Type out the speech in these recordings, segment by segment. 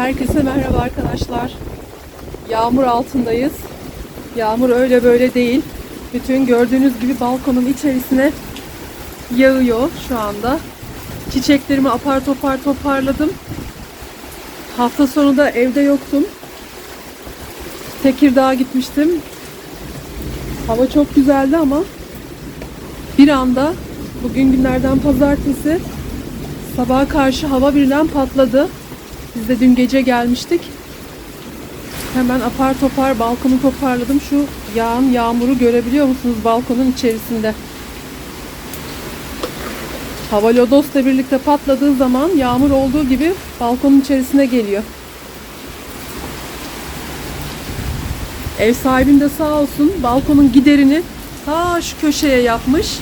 Herkese merhaba arkadaşlar. Yağmur altındayız. Yağmur öyle böyle değil. Bütün gördüğünüz gibi balkonun içerisine yağıyor şu anda. Çiçeklerimi apar topar toparladım. Hafta sonu da evde yoktum. Tekirdağ'a gitmiştim. Hava çok güzeldi ama bir anda bugün günlerden pazartesi sabaha karşı hava birden patladı. Biz de dün gece gelmiştik. Hemen apar topar balkonu toparladım. Şu yağan yağmuru görebiliyor musunuz balkonun içerisinde? Hava lodosla birlikte patladığı zaman yağmur olduğu gibi balkonun içerisine geliyor. Ev sahibim de sağ olsun balkonun giderini ta şu köşeye yapmış.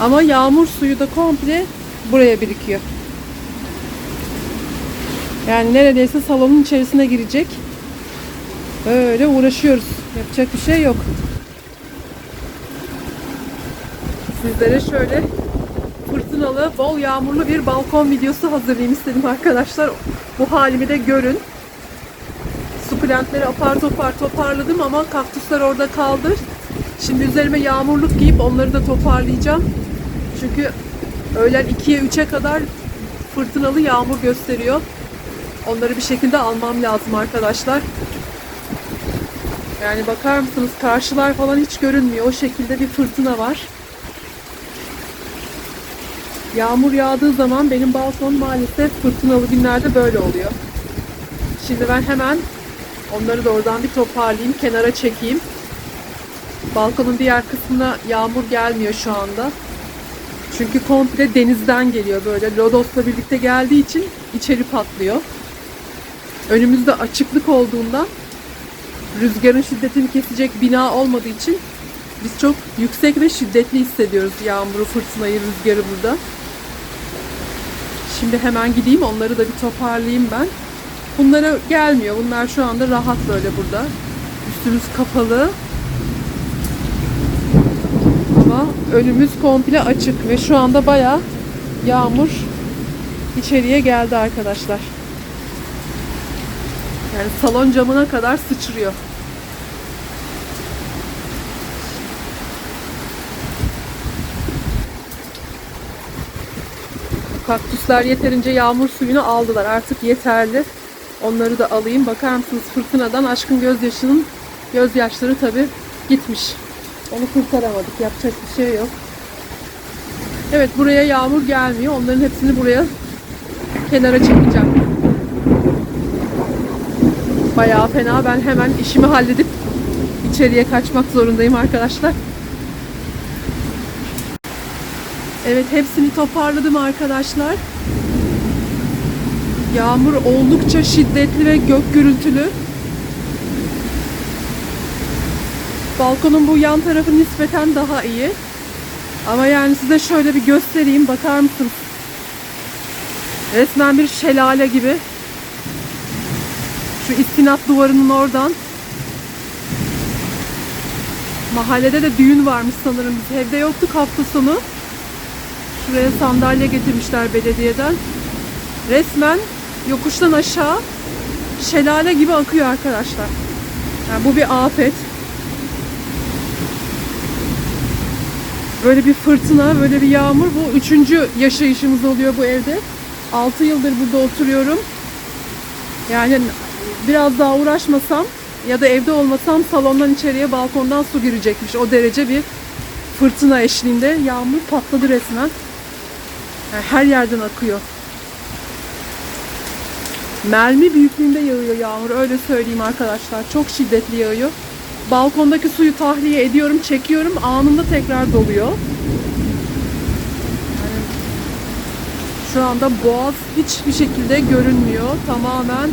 Ama yağmur suyu da komple buraya birikiyor. Yani neredeyse salonun içerisine girecek. Böyle uğraşıyoruz. Yapacak bir şey yok. Sizlere şöyle fırtınalı, bol yağmurlu bir balkon videosu hazırlayayım istedim arkadaşlar. Bu halimi de görün. Sukulentleri apar topar toparladım ama kaktüsler orada kaldı. Şimdi üzerime yağmurluk giyip onları da toparlayacağım. Çünkü öğlen 2'ye 3'e kadar fırtınalı yağmur gösteriyor. Onları bir şekilde almam lazım arkadaşlar. Yani bakar mısınız karşılar falan hiç görünmüyor. O şekilde bir fırtına var. Yağmur yağdığı zaman benim balkon maalesef fırtınalı günlerde böyle oluyor. Şimdi ben hemen onları da oradan bir toparlayayım, kenara çekeyim. Balkonun diğer kısmına yağmur gelmiyor şu anda. Çünkü komple denizden geliyor böyle. Lodos'la birlikte geldiği için içeri patlıyor. Önümüzde açıklık olduğunda rüzgarın şiddetini kesecek bina olmadığı için biz çok yüksek ve şiddetli hissediyoruz yağmuru, fırtınayı, rüzgarı burada. Şimdi hemen gideyim onları da bir toparlayayım ben. Bunlara gelmiyor. Bunlar şu anda rahat böyle burada. Üstümüz kapalı. Ama önümüz komple açık ve şu anda bayağı yağmur içeriye geldi arkadaşlar. Yani salon camına kadar sıçrıyor. Kaktüsler yeterince yağmur suyunu aldılar. Artık yeterli. Onları da alayım. Bakar mısınız fırtınadan aşkın gözyaşının gözyaşları tabi gitmiş. Onu kurtaramadık. Yapacak bir şey yok. Evet buraya yağmur gelmiyor. Onların hepsini buraya kenara çekeceğim. Bayağı fena. Ben hemen işimi halledip içeriye kaçmak zorundayım arkadaşlar. Evet hepsini toparladım arkadaşlar. Yağmur oldukça şiddetli ve gök gürültülü. Balkonun bu yan tarafı nispeten daha iyi. Ama yani size şöyle bir göstereyim. Bakar mısınız? Resmen bir şelale gibi. Şu istinat duvarının oradan. Mahallede de düğün varmış sanırım. Biz evde yoktuk hafta sonu. Şuraya sandalye getirmişler belediyeden. Resmen yokuştan aşağı şelale gibi akıyor arkadaşlar. Yani bu bir afet. Böyle bir fırtına, böyle bir yağmur. Bu üçüncü yaşayışımız oluyor bu evde. 6 yıldır burada oturuyorum. Yani biraz daha uğraşmasam ya da evde olmasam salondan içeriye balkondan su girecekmiş. O derece bir fırtına eşliğinde yağmur patladı resmen. Yani her yerden akıyor. Mermi büyüklüğünde yağıyor yağmur öyle söyleyeyim arkadaşlar. Çok şiddetli yağıyor. Balkondaki suyu tahliye ediyorum, çekiyorum. Anında tekrar doluyor. Yani şu anda boğaz hiçbir şekilde görünmüyor. Tamamen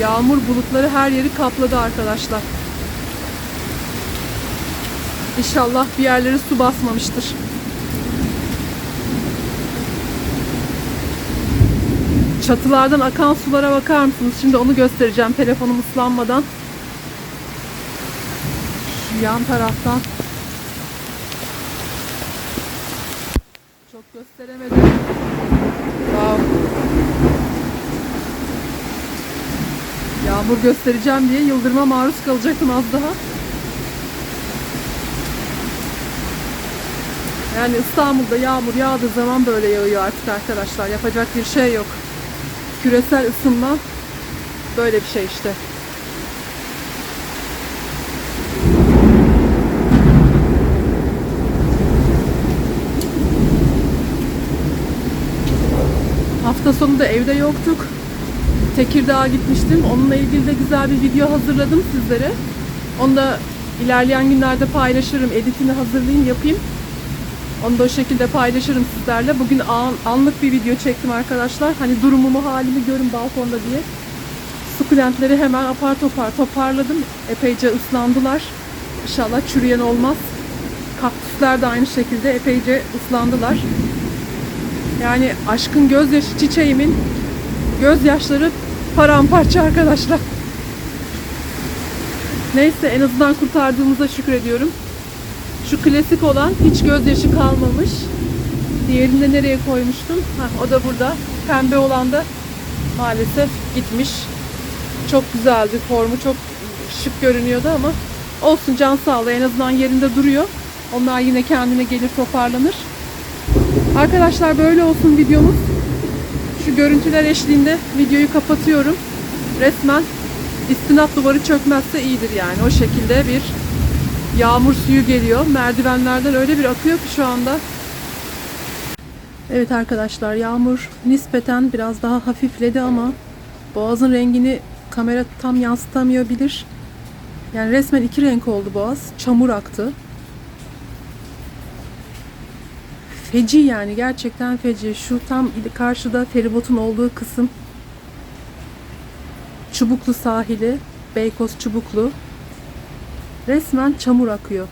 yağmur bulutları her yeri kapladı arkadaşlar. İnşallah bir yerleri su basmamıştır. Çatılardan akan sulara bakar mısınız? Şimdi onu göstereceğim telefonum ıslanmadan. Şu yan taraftan. Çok gösteremedim. Yağmur göstereceğim diye yıldırıma maruz kalacaktım az daha. Yani İstanbul'da yağmur yağdığı zaman böyle yağıyor artık arkadaşlar. Yapacak bir şey yok. Küresel ısınma böyle bir şey işte. Hafta sonu da evde yoktuk. Tekirdağ'a gitmiştim. Onunla ilgili de güzel bir video hazırladım sizlere. Onu da ilerleyen günlerde paylaşırım. Editini hazırlayayım, yapayım. Onu da o şekilde paylaşırım sizlerle. Bugün an- anlık bir video çektim arkadaşlar. Hani durumumu, halimi görün balkonda diye. Sukulentleri hemen apar topar toparladım. Epeyce ıslandılar. İnşallah çürüyen olmaz. Kaktüsler de aynı şekilde epeyce ıslandılar. Yani aşkın gözyaşı çiçeğimin gözyaşları paramparça arkadaşlar. Neyse en azından kurtardığımıza şükrediyorum. Şu klasik olan hiç gözyaşı kalmamış. Diğerini de nereye koymuştum? Heh, o da burada. Pembe olan da maalesef gitmiş. Çok güzeldi. Formu çok şık görünüyordu ama olsun can sağlığı. En azından yerinde duruyor. Onlar yine kendine gelir toparlanır. Arkadaşlar böyle olsun videomuz. Şu görüntüler eşliğinde videoyu kapatıyorum. Resmen istinat duvarı çökmezse iyidir yani. O şekilde bir yağmur suyu geliyor. Merdivenlerden öyle bir akıyor ki şu anda. Evet arkadaşlar yağmur nispeten biraz daha hafifledi ama boğazın rengini kamera tam yansıtamayabilir. Yani resmen iki renk oldu boğaz. Çamur aktı. Feci yani gerçekten feci. Şu tam karşıda feribotun olduğu kısım Çubuklu sahili, Beykoz Çubuklu. Resmen çamur akıyor.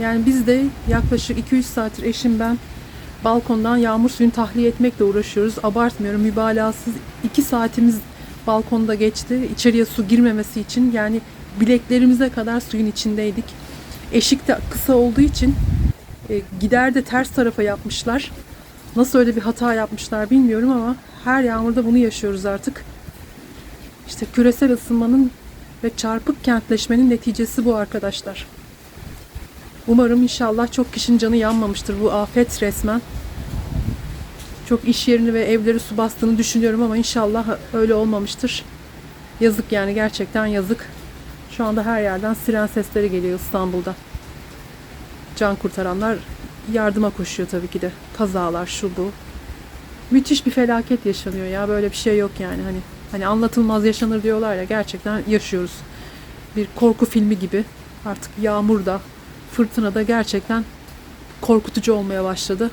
Yani biz de yaklaşık 2-3 saattir eşim ben balkondan yağmur suyunu tahliye etmekle uğraşıyoruz. Abartmıyorum mübalağasız 2 saatimiz balkonda geçti. İçeriye su girmemesi için yani bileklerimize kadar suyun içindeydik. Eşik de kısa olduğu için e, gider de ters tarafa yapmışlar. Nasıl öyle bir hata yapmışlar bilmiyorum ama her yağmurda bunu yaşıyoruz artık. İşte küresel ısınmanın ve çarpık kentleşmenin neticesi bu arkadaşlar. Umarım inşallah çok kişinin canı yanmamıştır bu afet resmen. Çok iş yerini ve evleri su bastığını düşünüyorum ama inşallah öyle olmamıştır. Yazık yani gerçekten yazık. Şu anda her yerden siren sesleri geliyor İstanbul'da. Can kurtaranlar yardıma koşuyor tabii ki de. Kazalar şu bu. Müthiş bir felaket yaşanıyor ya. Böyle bir şey yok yani. Hani hani anlatılmaz yaşanır diyorlar ya. Gerçekten yaşıyoruz. Bir korku filmi gibi. Artık yağmurda, fırtınada gerçekten korkutucu olmaya başladı.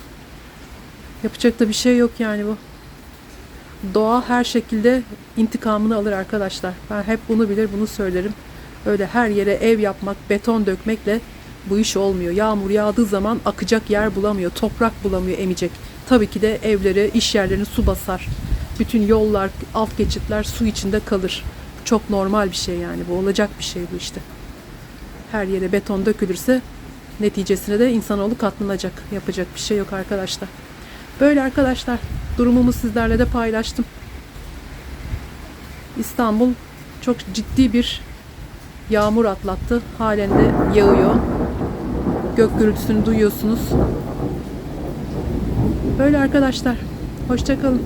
Yapacak da bir şey yok yani bu. Doğa her şekilde intikamını alır arkadaşlar. Ben hep bunu bilir, bunu söylerim. Öyle her yere ev yapmak, beton dökmekle bu iş olmuyor. Yağmur yağdığı zaman akacak yer bulamıyor, toprak bulamıyor emecek. Tabii ki de evleri, iş yerlerini su basar. Bütün yollar, alt geçitler su içinde kalır. Çok normal bir şey yani bu olacak bir şey bu işte. Her yere beton dökülürse neticesine de insanoğlu katlanacak. Yapacak bir şey yok arkadaşlar. Böyle arkadaşlar durumumu sizlerle de paylaştım. İstanbul çok ciddi bir yağmur atlattı. Halen de yağıyor. Gök gürültüsünü duyuyorsunuz. Böyle arkadaşlar. Hoşçakalın.